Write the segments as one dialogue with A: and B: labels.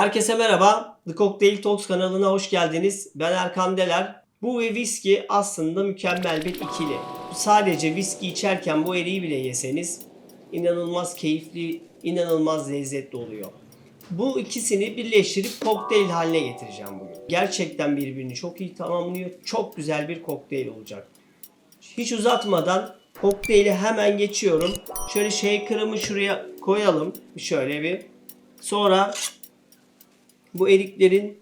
A: Herkese merhaba. The Cocktail Talks kanalına hoş geldiniz. Ben Erkan Deler. Bu ve viski aslında mükemmel bir ikili. Sadece viski içerken bu eriği bile yeseniz inanılmaz keyifli, inanılmaz lezzetli oluyor. Bu ikisini birleştirip kokteyl haline getireceğim bugün. Gerçekten birbirini çok iyi tamamlıyor. Çok güzel bir kokteyl olacak. Hiç uzatmadan kokteyli hemen geçiyorum. Şöyle shaker'ımı şuraya koyalım. Şöyle bir. Sonra bu eriklerin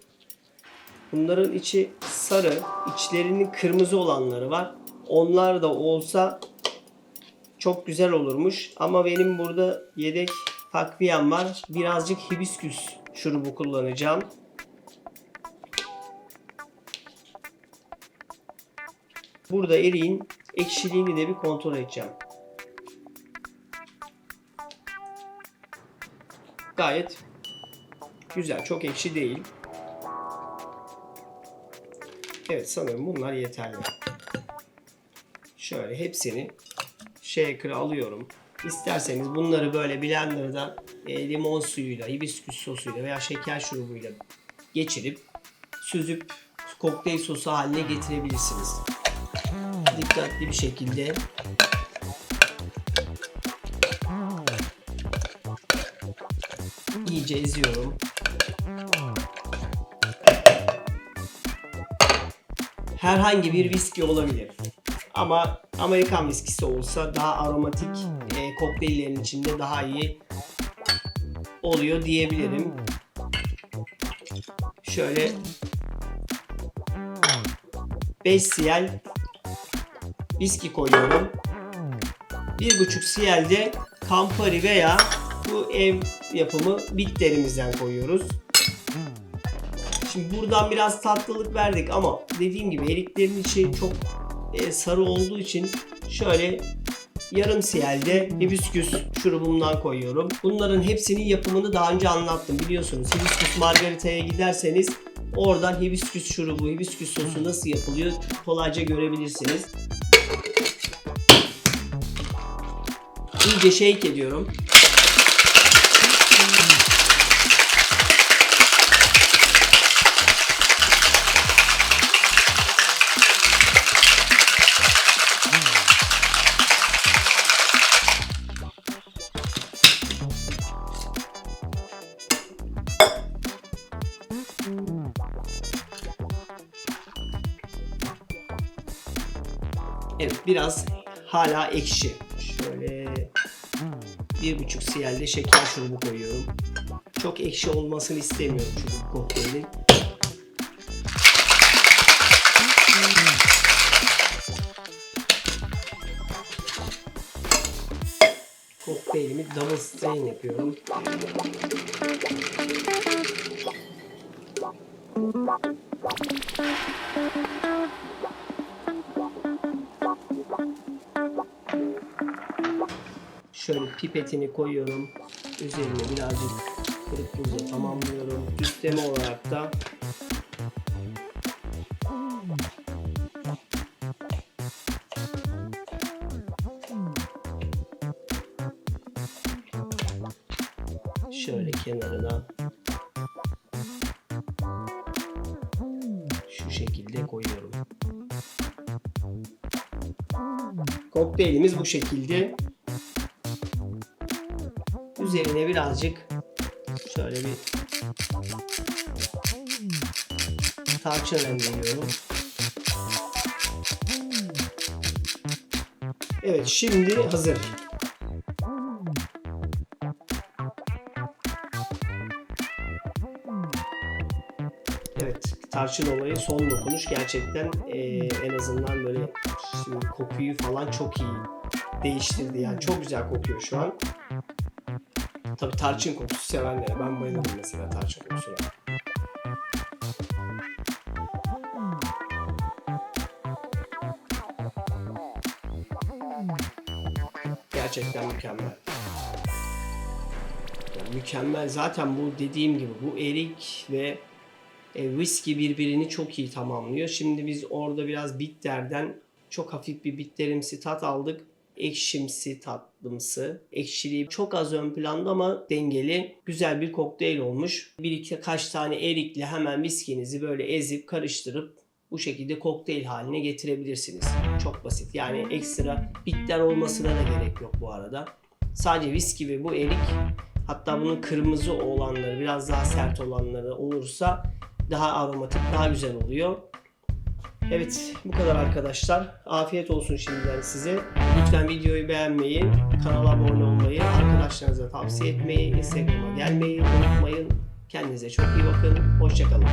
A: bunların içi sarı, içlerinin kırmızı olanları var. Onlar da olsa çok güzel olurmuş. Ama benim burada yedek takviyem var. Birazcık hibisküs şurubu kullanacağım. Burada eriğin ekşiliğini de bir kontrol edeceğim. Gayet güzel, çok ekşi değil. Evet sanırım bunlar yeterli. Şöyle hepsini shaker'a alıyorum. İsterseniz bunları böyle blenderda e, limon suyuyla, hibisküs sosuyla veya şeker şurubuyla geçirip süzüp kokteyl sosu haline getirebilirsiniz. Dikkatli bir şekilde iyice eziyorum. Herhangi bir viski olabilir. Ama Amerikan viskisi olsa daha aromatik e, kokteyllerin içinde daha iyi oluyor diyebilirim. Şöyle 5 cl viski koyuyorum. 1,5 cl de Campari veya bu ev yapımı bitlerimizden koyuyoruz. Şimdi buradan biraz tatlılık verdik ama dediğim gibi eriklerin içi çok e, sarı olduğu için şöyle yarım cl'de hibisküs şurubumdan koyuyorum. Bunların hepsinin yapımını daha önce anlattım biliyorsunuz. Hibisküs margaritaya giderseniz oradan hibisküs şurubu, hibisküs sosu nasıl yapılıyor kolayca görebilirsiniz. İyice shake ediyorum. Evet biraz hala ekşi. Şöyle bir buçuk de şeker şurubu koyuyorum. Çok ekşi olmasını istemiyorum çünkü kokteylin. Kokteylimi double strain yapıyorum. Şöyle pipetini koyuyorum. Üzerine birazcık kırık tuzla tamamlıyorum. Üstleme olarak da şöyle kenarına şu şekilde koyuyorum. Kokteylimiz bu şekilde. Üzerine birazcık şöyle bir tarçın rendeliyorum. Evet şimdi hazır. Evet tarçın olayı son dokunuş gerçekten eee, en azından böyle şimdi kokuyu falan çok iyi değiştirdi yani çok güzel kokuyor şu an. Tabii tarçın kokusu sevenlere. Ben bayılırım mesela tarçın kokusuna. Gerçekten mükemmel. Yani mükemmel. Zaten bu dediğim gibi bu erik ve e, whisky birbirini çok iyi tamamlıyor. Şimdi biz orada biraz bitterden çok hafif bir bitterimsi tat aldık. Ekşimsi tatlımsı. Ekşiliği çok az ön planda ama dengeli. Güzel bir kokteyl olmuş. Bir iki kaç tane erikle hemen viskinizi böyle ezip karıştırıp bu şekilde kokteyl haline getirebilirsiniz. Çok basit. Yani ekstra bitter olmasına da gerek yok bu arada. Sadece viski ve bu erik hatta bunun kırmızı olanları biraz daha sert olanları olursa daha aromatik daha güzel oluyor. Evet bu kadar arkadaşlar. Afiyet olsun şimdiden size. Lütfen videoyu beğenmeyi, kanala abone olmayı, arkadaşlarınıza tavsiye etmeyi, Instagram'a gelmeyi unutmayın. Kendinize çok iyi bakın. Hoşçakalın.